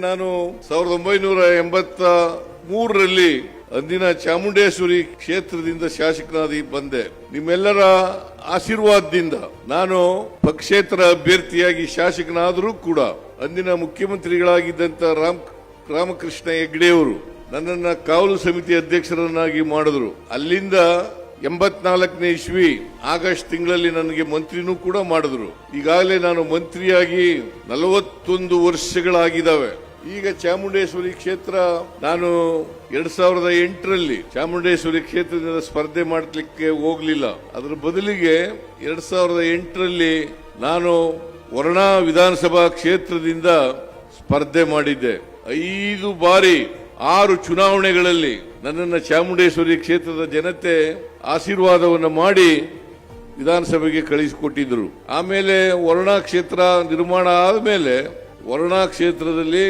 ನಾನು ಸಾವಿರದ ಒಂಬೈನೂರ ಎಂಬತ್ತ ಮೂರರಲ್ಲಿ ಅಂದಿನ ಚಾಮುಂಡೇಶ್ವರಿ ಕ್ಷೇತ್ರದಿಂದ ಶಾಸಕನಾಗಿ ಬಂದೆ. ನಿಮ್ಮೆಲ್ಲರ ಆಶೀರ್ವಾದದಿಂದ ನಾನು ಪಕ್ಷೇತರ ಅಭ್ಯರ್ಥಿಯಾಗಿ ಶಾಸಕನಾದರೂ ಕೂಡ ಅಂದಿನ ಮುಖ್ಯಮಂತ್ರಿಗಳಾಗಿದ್ದಂತ ರಾಮ್ ರಾಮಕೃಷ್ಣ ಹೆಗ್ಡೆಯವರು ನನ್ನನ್ನ ಕಾವಲು ಸಮಿತಿ ಅಧ್ಯಕ್ಷರನ್ನಾಗಿ ಮಾಡಿದ್ರು. ಅಲ್ಲಿಂದ ಎಂಬತ್ನಾಲ್ಕನೇ ಇಸ್ವಿ, ಆಗಸ್ಟ್ ತಿಂಗಳಲ್ಲಿ ನನಗೆ ಮಂತ್ರಿನೂ ಕೂಡ ಮಾಡಿದ್ರು. ಈಗಾಗಲೇ ನಾನು ಮಂತ್ರಿಯಾಗಿ ನಲವತ್ತೊಂದು ವರ್ಷಗಳಾಗಿದ್ದಾವೆ. ಈಗ ಚಾಮುಂಡೇಶ್ವರಿ ಕ್ಷೇತ್ರ, ನಾನು ಎರಡ್ ಸಾವಿರದ ಎಂಟರಲ್ಲಿ ಚಾಮುಂಡೇಶ್ವರಿ ಕ್ಷೇತ್ರದಿಂದ ಸ್ಪರ್ಧೆ ಮಾಡಲಿಕ್ಕೆ ಹೋಗ್ಲಿಲ್ಲ. ಅದರ ಬದಲಿಗೆ ಎರಡ್ ಸಾವಿರದ ಎಂಟರಲ್ಲಿ ನಾನು ವರ್ಣಾ ವಿಧಾನಸಭಾ ಕ್ಷೇತ್ರದಿಂದ ಸ್ಪರ್ಧೆ ಮಾಡಿದ್ದೆ. ಐದು ಬಾರಿ ಆರು ಚುನಾವಣೆಗಳಲ್ಲಿ ನನ್ನನ್ನು ಚಾಮುಂಡೇಶ್ವರಿ ಕ್ಷೇತ್ರದ ಜನತೆ ಆಶೀರ್ವಾದವನ್ನು ಮಾಡಿ ವಿಧಾನಸಭೆಗೆ ಕಳಿಸಿಕೊಟ್ಟಿದ್ದರು ಆಮೇಲೆ ವರ್ಣಾ ಕ್ಷೇತ್ರ ನಿರ್ಮಾಣ ಆದಮೇಲೆ ವರ್ಣಾ ಕ್ಷೇತ್ರದಲ್ಲಿ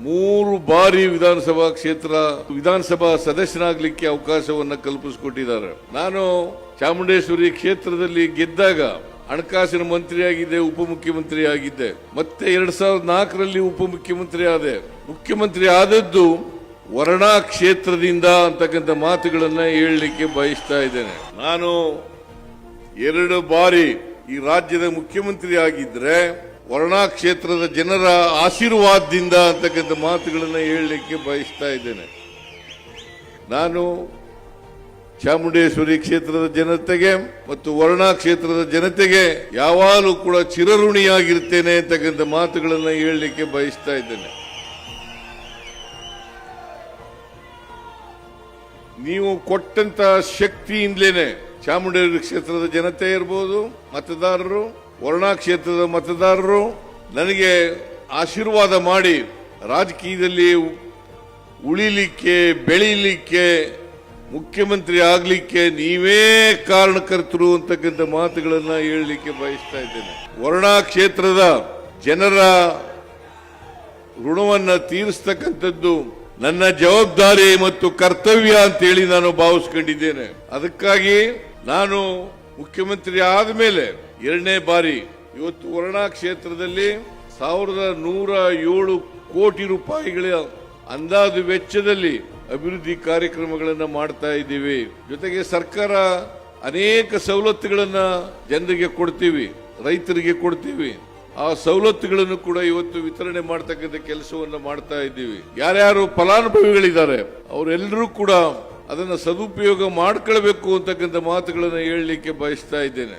ಮೂರು ಬಾರಿ ವಿಧಾನಸಭಾ ಕ್ಷೇತ್ರ, ವಿಧಾನಸಭಾ ಸದಸ್ಯನಾಗಲಿಕ್ಕೆ ಅವಕಾಶವನ್ನು ಕಲ್ಪಿಸಿಕೊಟ್ಟಿದ್ದಾರೆ. ನಾನು ಚಾಮುಂಡೇಶ್ವರಿ ಕ್ಷೇತ್ರದಲ್ಲಿ ಗೆದ್ದಾಗ ಹಣಕಾಸಿನ ಮಂತ್ರಿಯಾಗಿದ್ದೆ ಉಪಮುಖ್ಯಮಂತ್ರಿ ಆಗಿದ್ದೆ ಮತ್ತೆ ಎರಡ್ ಸಾವಿರದ ನಾಲ್ಕರಲ್ಲಿ ಉಪಮುಖ್ಯಮಂತ್ರಿ ಆದೆ ಮುಖ್ಯಮಂತ್ರಿ ಆದದ್ದು ವರ್ಣಾ ಕ್ಷೇತ್ರದಿಂದ ಅಂತಕ್ಕಂಥ ಮಾತುಗಳನ್ನ ಹೇಳಲಿಕ್ಕೆ ಬಯಸ್ತಾ ಇದ್ದೇನೆ. ನಾನು ಎರಡು ಬಾರಿ ಈ ರಾಜ್ಯದ ಮುಖ್ಯಮಂತ್ರಿ ಆಗಿದ್ರೆ ವರ್ಣಾ ಕ್ಷೇತ್ರದ ಜನರ ಆಶೀರ್ವಾದದಿಂದ ಅಂತಕ್ಕಂಥ ಮಾತುಗಳನ್ನ ಹೇಳಲಿಕ್ಕೆ ಬಯಸ್ತಾ ಇದ್ದೇನೆ. ನಾನು ಚಾಮುಂಡೇಶ್ವರಿ ಕ್ಷೇತ್ರದ ಜನತೆಗೆ ಮತ್ತು ವರ್ಣಾ ಕ್ಷೇತ್ರದ ಜನತೆಗೆ ಯಾವಾಗಲೂ ಕೂಡ ಚಿರಋಣಿಯಾಗಿರ್ತೇನೆ ಅಂತಕ್ಕಂಥ ಮಾತುಗಳನ್ನು ಹೇಳಲಿಕ್ಕೆ ಬಯಸ್ತಾ ಇದ್ದೇನೆ. ನೀವು ಕೊಟ್ಟಂತ ಶಕ್ತಿಯಿಂದಲೇನೆ ಚಾಮುಂಡೇಶ್ವರಿ ಕ್ಷೇತ್ರದ ಜನತೆ ಇರಬಹುದು ಮತದಾರರು, ವರ್ಣಾ ಕ್ಷೇತ್ರದ ಮತದಾರರು ನನಗೆ ಆಶೀರ್ವಾದ ಮಾಡಿ ರಾಜಕೀಯದಲ್ಲಿ ಉಳಿಲಿಕ್ಕೆ, ಬೆಳೀಲಿಕ್ಕೆ ಮುಖ್ಯಮಂತ್ರಿ ಆಗ್ಲಿಕ್ಕೆ ನೀವೇ ಕಾರಣಕರ್ತರು ಅಂತಕ್ಕಂಥ ಮಾತುಗಳನ್ನ ಹೇಳಲಿಕ್ಕೆ ಬಯಸ್ತಾ ಇದ್ದೇನೆ. ವರ್ಣಾ ಕ್ಷೇತ್ರದ ಜನರ ಋಣವನ್ನ ತೀರಿಸ್ತಕ್ಕಂಥದ್ದು ನನ್ನ ಜವಾಬ್ದಾರಿ ಮತ್ತು ಕರ್ತವ್ಯ ಅಂತೇಳಿ ನಾನು ಭಾವಿಸ್ಕೊಂಡಿದ್ದೇನೆ. ಅದಕ್ಕಾಗಿ ನಾನು ಮುಖ್ಯಮಂತ್ರಿ ಆದಮೇಲೆ ಎರಡನೇ ಬಾರಿ ಇವತ್ತು ವರ್ಣಾ ಕ್ಷೇತ್ರದಲ್ಲಿ ಸಾವಿರದ ನೂರ ಏಳು ಕೋಟಿ ರೂಪಾಯಿಗಳ ಅಂದಾಜು ವೆಚ್ಚದಲ್ಲಿ ಅಭಿವೃದ್ಧಿ ಕಾರ್ಯಕ್ರಮಗಳನ್ನು ಮಾಡ್ತಾ ಇದ್ದೀವಿ. ಜೊತೆಗೆ ಸರ್ಕಾರ ಅನೇಕ ಸವಲತ್ತುಗಳನ್ನು ಜನರಿಗೆ ಕೊಡ್ತೀವಿ, ರೈತರಿಗೆ ಕೊಡ್ತೀವಿ. ಆ ಸವಲತ್ತುಗಳನ್ನು ಕೂಡ ಇವತ್ತು ವಿತರಣೆ ಮಾಡ್ತಕ್ಕಂಥ ಕೆಲಸವನ್ನು ಮಾಡ್ತಾ ಇದ್ದೀವಿ. ಯಾರ್ಯಾರು ಫಲಾನುಭವಿಗಳಿದ್ದಾರೆ, ಅವರೆಲ್ಲರೂ ಕೂಡ ಅದನ್ನು ಸದುಪಯೋಗ ಮಾಡ್ಕೊಳ್ಬೇಕು ಅಂತಕ್ಕಂಥ ಮಾತುಗಳನ್ನು ಹೇಳಲಿಕ್ಕೆ ಬಯಸ್ತಾ ಇದ್ದೇನೆ.